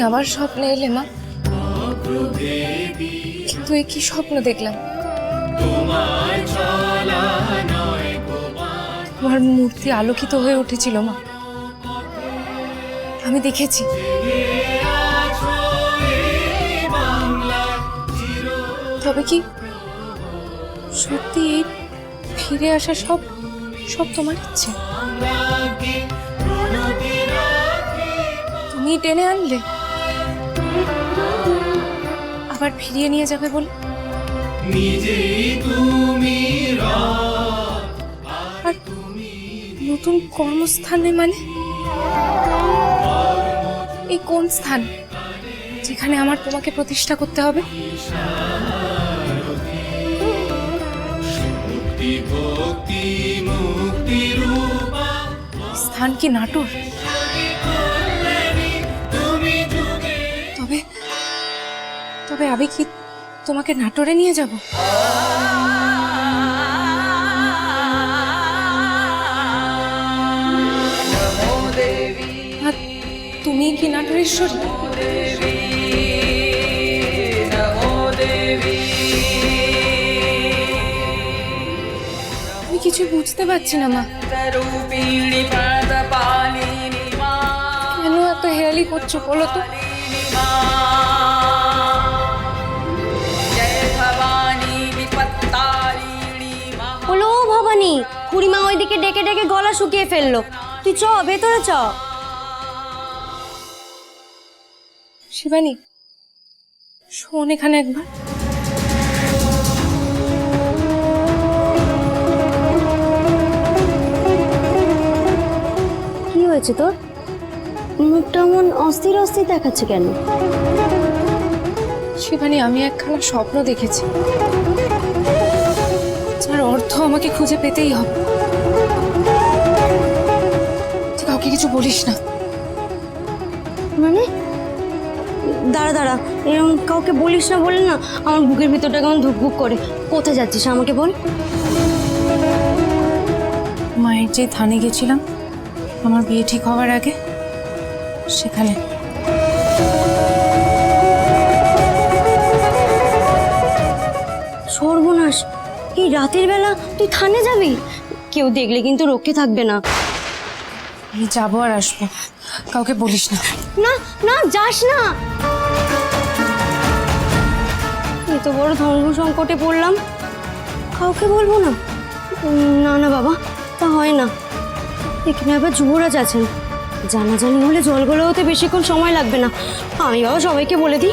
আবার স্বপ্নে এলে, মা। এ কি স্বপ্ন দেখলাম? তোমার মূর্তি আলোকিত হয়ে উঠেছিল, মা। আমি দেখেছি। তবে কি সত্যি ফিরে আসা সব সব তোমার ইচ্ছে? তুমি টেনে আনলে? আবার ফিরিয়ে নিয়ে যাবে বলে। আর নতুন কর্মস্থানে মানে? এই কোন স্থান যেখানে আমার তোমাকে প্রতিষ্ঠা করতে হবে? স্থান কি নাটোর? তবে আমি কি তোমাকে নাটোরে নিয়ে যাব? তুমি কি নাটোরেশ্বরী? আমি কিছু বুঝতে পারছি না, মা। কেন এত হেয়ালি করছ বলো তো? খুড়িমা ওইদিকে ডেকে ডেকে গলা শুকিয়ে ফেলল। তুই চ ভেতরে চ। শিবানী শোন এখানে একবার। কি হয়েছে তোর? মুখটা এমন অস্থির অস্থির দেখাচ্ছে কেন? শিবানী আমি একখানা স্বপ্ন দেখেছি। অর্থ আমাকে খুঁজে পেতেই হবে। তুই কাউকে কিছু বলিস না। মানে? দাঁড়া দাঁড়া। এরকম কাউকে বলিস না বলে না আমার বুকের ভিতরটা কেমন ধুকবুক করে। কোথায় যাচ্ছিস আমাকে বল। মায়ের যে থানে গেছিলাম আমার বিয়ে ঠিক হওয়ার আগে সেখানে। রাতের বেলা তুই থানে যাবি? কেউ দেখলে কিন্তু রক্ষে থাকবে না। আমি যাব আর আসব। কাউকে বলিস না। না না যাস না। এত বড় ধর্ম সংকটে পড়লাম। কাউকে বলব না। না না বাবা তা হয় না। এখানে আবার যুবরাজ আছেন। জানাজানি হলে জলগুলো হতে বেশিক্ষণ সময় লাগবে না। আমি বাবা সবাইকে বলে দিই।